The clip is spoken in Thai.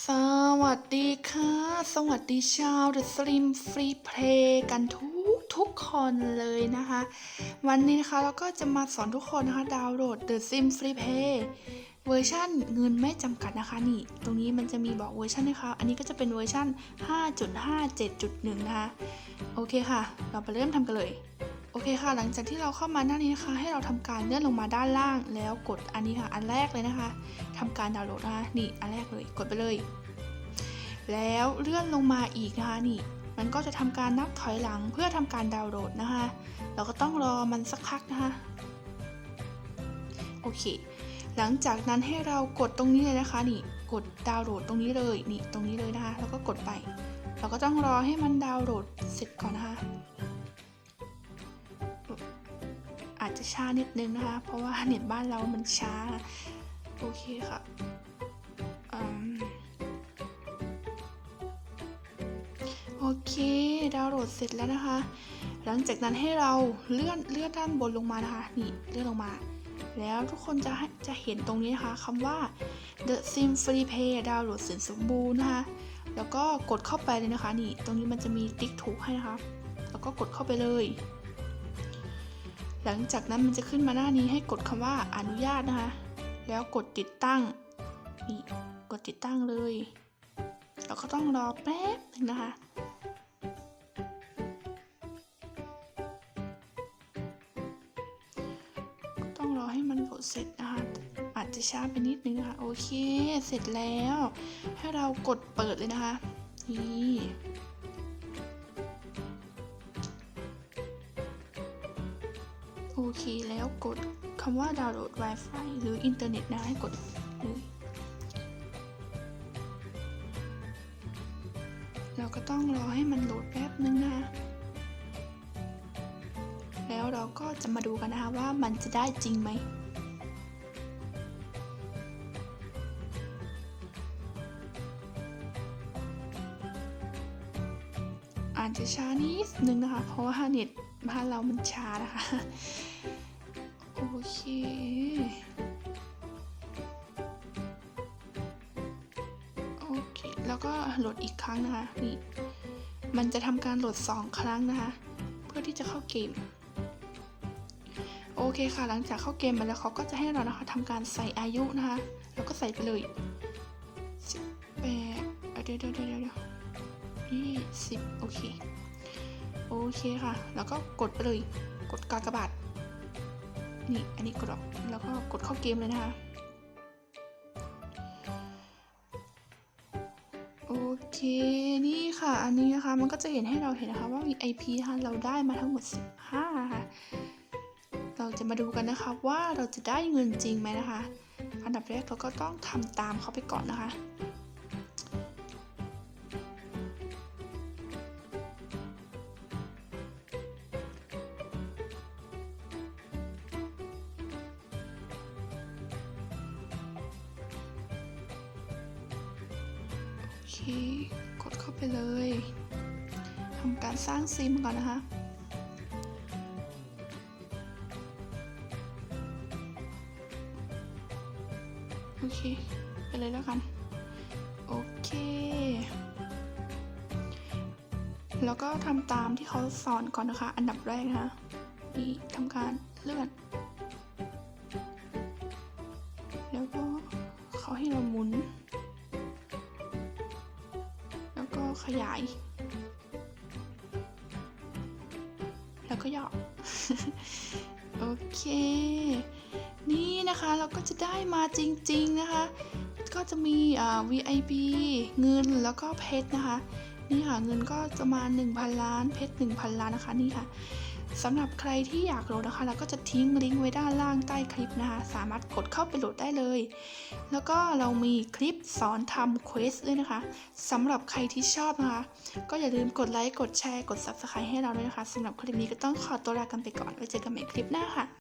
สวัสดีค่ะ สวัสดีชาว The Slim Free Play กันทุกทุกคนเลยนะคะ วันนี้นะคะเราก็จะมาสอนทุกคนนะคะดาวน์โหลด The Sim Free Play เวอร์ชันเงินไม่จำกัดนะคะนี่ ตรงนี้มันจะมีบอกเวอร์ชันนะคะ อันนี้ก็จะเป็นเวอร์ชัน5.57.1 นะคะ โอเคค่ะ เราไปเริ่มทำกันเลย โอเคค่ะ หลังจากที่เราเข้ามาหน้านี้นะคะ ให้เราทำการเลื่อนลงมาด้านล่าง แล้วกดอันนี้ค่ะ อันแรกเลยนะคะทำการดาวน์โหลดนะคะนี่อันแรกเลย กดไปเลย แล้วเลื่อนลงมาอีกนะคะนี่ มันก็จะทำการนับถอยหลังเพื่อทำการดาวน์โหลดนะคะ เราก็ต้องรอมันสักพักนะคะ โอเค หลังจากนั้นให้เรากดตรงนี้เลยนะคะนี่ กดดาวน์โหลดตรงนี้เลย นี่ ตรงนี้เลยนะคะ แล้วก็กดไป เราก็ต้องรอให้มันดาวน์โหลดเสร็จก่อนนะคะ จจะช้านิดนึงนะคะ เพราะว่าเน็ตบ้านเรามันช้า โอเคค่ะอโอเคดาวน์โหลดเสร็จแล้วนะคะ หลังจากนั้นให้เราเลื่อนเลื่อนด้านบนลงมานะคะ นี่เลื่อนลงมา แล้วทุกคนจะให้จะเห็นตรงนี้นะคะคำว่า The Sim Free Play ดาวน์โหลดเสร็จสมบูรณ์นะคะ แล้วก็กดเข้าไปเลยนะคะ นี่ ตรงนี้มันจะมีติ๊กถูกให้นะคะ แล้วก็กดเข้าไปเลย หลังจากนั้นมันจะขึ้นมาหน้านี้ให้กดคำว่าอนุญาตนะคะ แล้วกดติดตั้งนี่กดติดตั้งเลย เราก็ต้องรอแป๊บนึงนะคะต้องรอให้มันโหลดเสร็จนะคะอาจจะช้าไปนิดนึงนะคะโอเค เสร็จแล้ว ให้เรากดเปิดเลยนะคะ นี่ โอเคแล้วกดคำว่าดาวน์โหลด Wi-Fi หรืออินเทอร์เน็ตนะให้กดเลยเราก็ต้องรอให้มันโหลดแป๊บนึงนะแล้วเราก็จะมาดูกันนะคะว่ามันจะได้จริงไหมอาจจะช้านิดนึงนะคะ เพราะว่าเน็ต บ้านเรามันช้านะคะ โอเค โอเค แล้วก็โหลดอีกครั้งนะคะ นี่ มันจะทำการโหลด 2 ครั้งนะคะ เพื่อที่จะเข้าเกม โอเคค่ะ หลังจากเข้าเกมมาแล้วเขาก็จะให้เรานะคะทำการใส่อายุนะคะ แล้วก็ใส่ไปเลยสิบแปดเดี๋ยวเดี๋ยวเดี๋ยวเดี๋ยวยี่สิบโอเค โอเคค่ะ แล้วก็กดไปเลย กดกากบาท นี่อันนี้กดออก แล้วก็กดเข้าเกมเลยนะคะ โอเค นี่ค่ะ อันนี้นะคะ มันก็จะเห็นให้เราเห็นนะคะว่า VIP นะคะเราได้มาทั้งหมด 15 ค่ะ เราจะมาดูกันนะคะว่าเราจะได้เงินจริงไหมนะคะ อันดับแรกเราก็ต้องทำตามเขาไปก่อนนะคะ เค กดเข้าไปเลยทำการสร้างซิมก่อนนะคะโอเค ไปเลยแล้วกัน โอเค แล้วก็ทำตามที่เขาสอนก่อนนะคะ อันดับแรกนะคะนี่ทำการเลื่อน ขยาย แล้วก็ย่อโอเค นี่นะคะเราก็จะได้มาจริง ๆ นะคะ ก็จะมีอ่า VIP เงินแล้วก็เพชรนะคะ นี่ค่ะเงินก็จะมา 1,000 ล้านเพชร1,000 ล้านนะคะนี่ค่ะ สำหรับใครที่อยากโหลดนะคะ เราก็จะทิ้งลิงก์ไว้ด้านล่างใต้คลิปนะคะ สามารถกดเข้าไปโหลดได้เลย แล้วก็เรามีคลิปสอนทำเควสด้วยนะคะสำหรับใครที่ชอบนะคะ ก็อย่าลืมกดไลค์ กดแชร์ กด Subscribe ให้เราด้วยนะคะสำหรับคลิปนี้ก็ต้องขอตัวลากันไปก่อนไว้เจอกันใหม่คลิปหน้าค่ะ